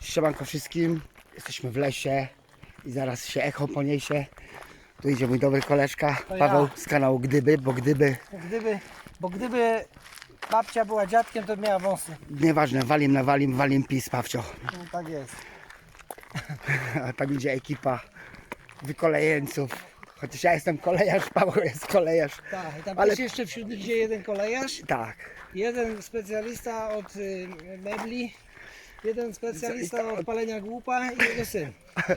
Siemanko wszystkim. Jesteśmy w lesie i zaraz się echo poniesie. Tu idzie mój dobry koleżka To Paweł ja. z kanału Gdyby, bo Gdyby, Bo Gdyby, bo gdyby babcia była dziadkiem, to by miała wąsy. nieważne, walim na walim, walim pis, Pawcio. No, tak jest. A tam idzie ekipa wykolejeńców. Chociaż ja jestem kolejarz, Paweł jest kolejarz. Tak, i tam Ale- też jeszcze wśród nich idzie jeden kolejarz, Tak. jeden specjalista od y, mebli, jeden specjalista od palenia głupa i jego syn.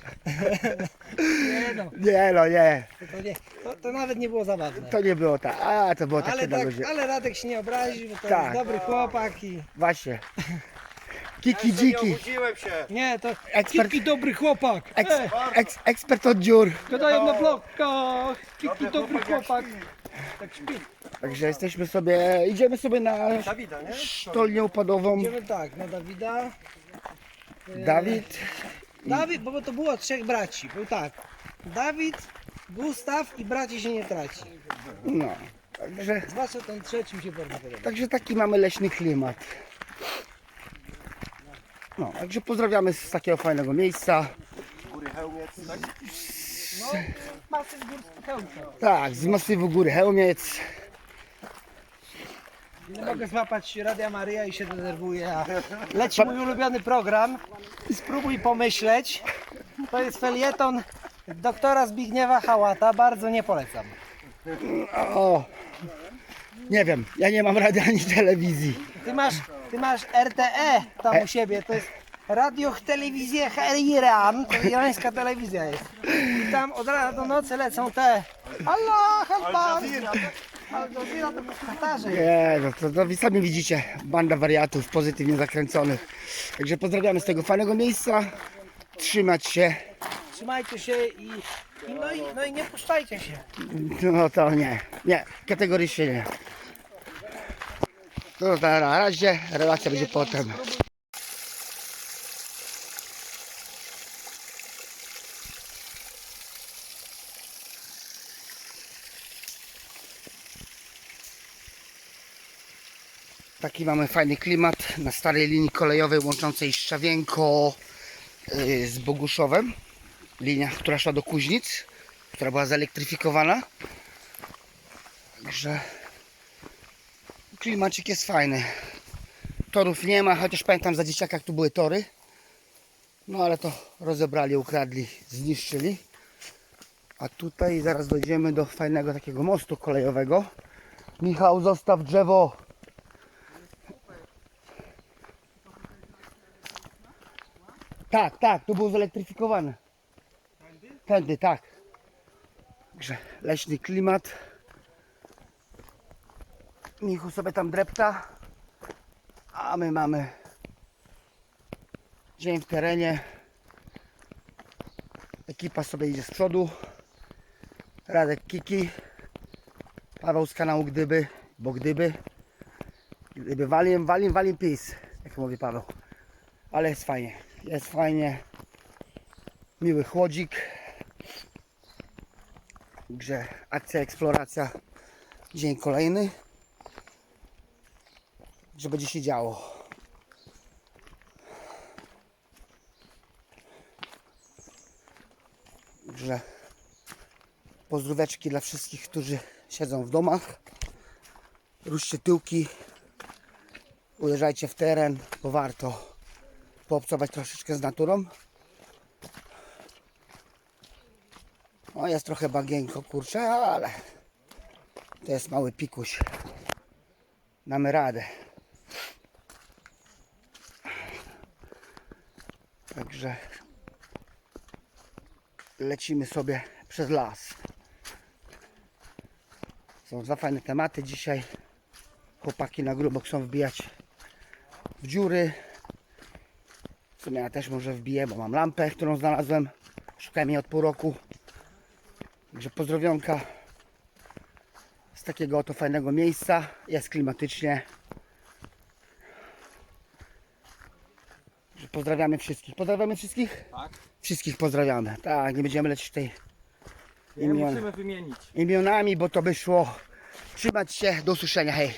nie no, Nie no, nie. to, nie, to, to nawet nie było zabawne. To nie było tak. A, to było takie Ale, na tak, luzie. ale Radek się nie obrazi, bo to Tak. jest dobry chłopak i... Właśnie. Kiki dziki. Obudziłem się. Nie, to Ekspert- Kiki dobry chłopak. Eks, eks, ekspert od dziur. gadają na blokach. Kiki dobry chłopak. Tak śpi. Także jesteśmy sobie, idziemy sobie na Dawida, nie? sztolnię upadową. Idziemy tak, na Dawida. E, Dawid, Dawid, bo to było trzech braci. Był tak. Dawid, Gustaw i braci się nie traci. no. Także, Zwłaszcza ten trzecim się bardzo podoba. także taki mamy leśny klimat. No, także pozdrawiamy z takiego fajnego miejsca. Góry Chełmiec, tak? No, masyw górski Chełmca. Tak, z masywu góry Chełmiec. Nie mogę złapać Radia Maryja i się denerwuję. A leci mój ulubiony program. Spróbuj pomyśleć. To jest felieton doktora Zbigniewa Hałata. Bardzo nie polecam. O, nie wiem, ja nie mam radia ani telewizji. Ty masz, ty masz RTE tam u siebie, to jest Radio Telewizja Iran, to irańska telewizja jest. I tam od rana do nocy lecą te Allah Akbar. Al Jazeera to w Katarze jest. Nie, no to, to wy sami widzicie, banda wariatów pozytywnie zakręconych. Także pozdrawiamy z tego fajnego miejsca. Trzymać się. Trzymajcie się i, i, no, i no i nie puszczajcie się. No to nie, nie, kategorycznie nie. To na razie, relacja będzie potem. Taki mamy fajny klimat na starej linii kolejowej łączącej Szczawienko yy, z Boguszowem. Linia, która szła do Kuźnic, która była zelektryfikowana. Także klimacik jest fajny. Torów nie ma, chociaż pamiętam za dzieciaka tu były tory. No ale to rozebrali, ukradli, zniszczyli. A tutaj zaraz dojdziemy do fajnego takiego mostu kolejowego. Michał, zostaw drzewo. Tak, tak, tu był zelektryfikowany. Tędy, tak. Także leśny klimat. Michu sobie tam drepta. A my mamy dzień w terenie. Ekipa sobie idzie z przodu. Radek Kiki. Paweł z kanału Gdyby, bo Gdyby. Gdyby walim, walim, walim pis, jak mówi Paweł. Ale jest fajnie, jest fajnie. Miły chłodzik. Także akcja, eksploracja. Dzień kolejny. Że będzie się działo. Także pozdróweczki dla wszystkich, którzy siedzą w domach. Ruszcie tyłki. Uderzajcie w teren, bo warto poobcować troszeczkę z naturą. O, jest trochę bagienko, kurczę, ale to jest mały pikuś. Damy radę. Także lecimy sobie przez las. Są dwa fajne tematy dzisiaj. Chłopaki na grubo chcą wbijać w dziury. W sumie ja też może wbiję, bo mam lampę, którą znalazłem. Szukałem jej od pół roku. Także pozdrowionka z takiego oto fajnego miejsca. Jest klimatycznie. Pozdrawiamy wszystkich. Pozdrawiamy wszystkich? Tak. Wszystkich pozdrawiamy. Tak, nie będziemy lecieć tej Nie imion, musimy wymienić. imionami, bo to by szło. Trzymać się, do usłyszenia, hej.